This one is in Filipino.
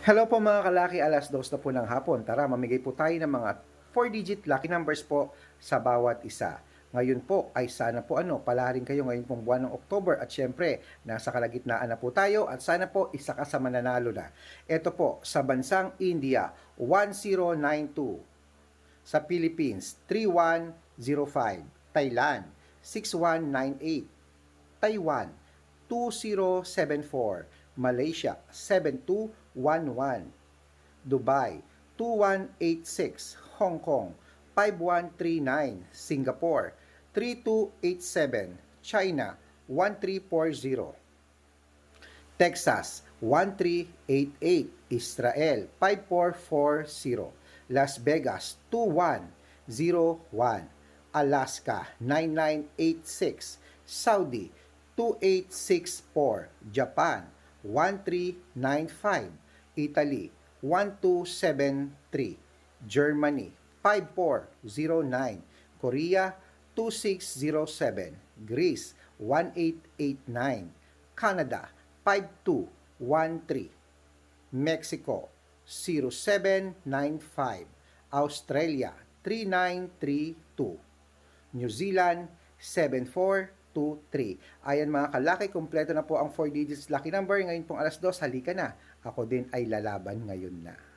Hello po mga kalaki, alas dos na po ng hapon. Tara, mamigay po tayo ng mga 4-digit lucky numbers po sa bawat isa. Ngayon po ay sana po ano, palarin kayo ngayon pong buwan ng October at syempre, nasa kalagitnaan na po tayo at sana po isa ka sa mananalo na. Ito po, sa bansang India, 1092. Sa Philippines, 3105. Thailand, 6198. Taiwan, 2074. Malaysia, 7211. Dubai, 2186. Hong Kong, 5139. Singapore, 3287. China, 1340. Texas 1388, Israel 5440, Las Vegas 2101, Alaska 9986, Saudi 2864, Japan 1395, Italy 1273, Germany 5409, Korea 2607, Greece 1889, Canada 5213, Mexico 0795, Australia 3932, New Zealand 7423. Ayan mga kalaki, kompleto na po ang 4 digits lucky number. Ngayon pong alas 2, halika na. Ako din ay lalaban ngayon na.